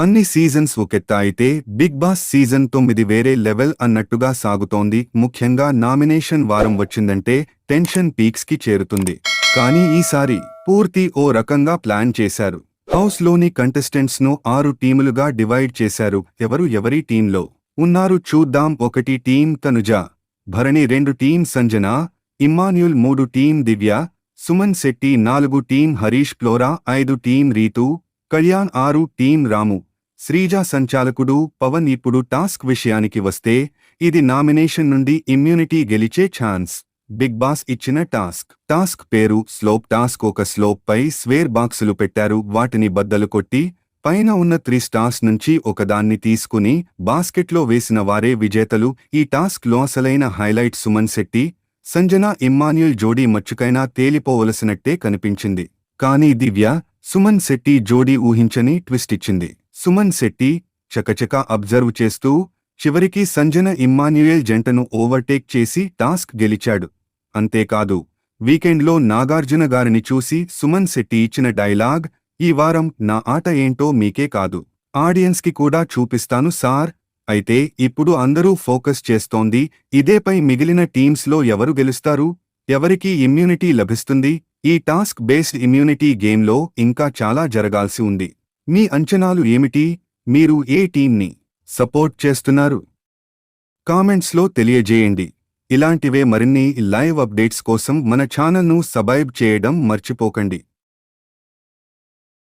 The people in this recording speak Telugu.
అన్ని సీజన్స్ ఒకెత్తాయితే బిగ్ బాస్ సీజన్ తొమ్మిది వేరే లెవెల్ అన్నట్టుగా సాగుతోంది. ముఖ్యంగా నామినేషన్ వారం వచ్చిందంటే టెన్షన్ పీక్స్కి చేరుతుంది. కానీ ఈసారి పూర్తి ఓ రకంగా ప్లాన్ చేశారు. హౌస్లోని కంటెస్టెంట్స్ను ఆరు టీములుగా డివైడ్ చేశారు. ఎవరు ఎవరి టీంలో ఉన్నారు చూద్దాం. ఒకటి టీం తనుజ భరణి రెండు టీం సంజన ఇమ్మాన్యుల్ మూడు టీం దివ్య సుమన్ శెట్టి నాలుగు టీం హరీష్ ప్లోరా ఐదు టీం రీతు కళ్యాణ్ ఆరు టీం రాము. శ్రీజ సంచాలకుడు పవన్ ఇప్పుడు టాస్క్ విషయానికి వస్తే ఇది నామినేషన్ నుండి ఇమ్యూనిటీ గెలిచే ఛాన్స్. బిగ్ బాస్ ఇచ్చిన టాస్క్. టాస్క్ పేరు స్లోప్ టాస్క్ ఒక స్లోప్ పై స్వేర్ బాక్సులు పెట్టారు. వాటిని బద్దలు కొట్టి పైన ఉన్న త్రీ స్టార్స్ నుంచి ఒకదాన్ని తీసుకుని బాస్కెట్లో వేసిన వారే విజేతలు. ఈ టాస్క్లో అసలైన హైలైట్ సుమన్ శెట్టి సంజన ఇమ్మాన్యుల్ జోడీ మచ్చుకైనా తేలిపోవలసినట్టే కనిపించింది. కానీ దివ్య సుమన్ శెట్టి జోడీ ఊహించని ట్విస్ట్ ఇచ్చింది. సుమన్ శెట్టి చకచక అబ్జర్వ్ చేస్తూ చివరికి సంజన ఇమ్మాన్యుయల్ జంటను ఓవర్టేక్ చేసి టాస్క్ గెలిచాడు. అంతేకాదు వీకెండ్లో నాగార్జున గారిని చూసి సుమన్ శెట్టి ఇచ్చిన డైలాగ్ ఈ వారం నా ఆట ఏంటో మీకే కాదు. ఆడియన్స్కి కూడా చూపిస్తాను సార్. అయితే ఇప్పుడు అందరూ ఫోకస్ చేస్తోంది ఇదేపై మిగిలిన టీమ్స్లో ఎవరు గెలుస్తారు? ఎవరికి ఇమ్యూనిటీ లభిస్తుంది? ఈ టాస్క్ బేస్డ్ ఇమ్యూనిటీ గేమ్లో ఇంకా చాలా జరగాల్సి ఉంది. మీ అంచనాలు ఏమిటి? మీరు ఏ టీంని సపోర్ట్ చేస్తున్నారు? కామెంట్స్లో తెలియజేయండి. ఇలాంటివే మరిన్ని లైవ్ అప్డేట్స్ కోసం మన ఛానల్ను సబ్స్క్రైబ్ చేయడం మర్చిపోకండి.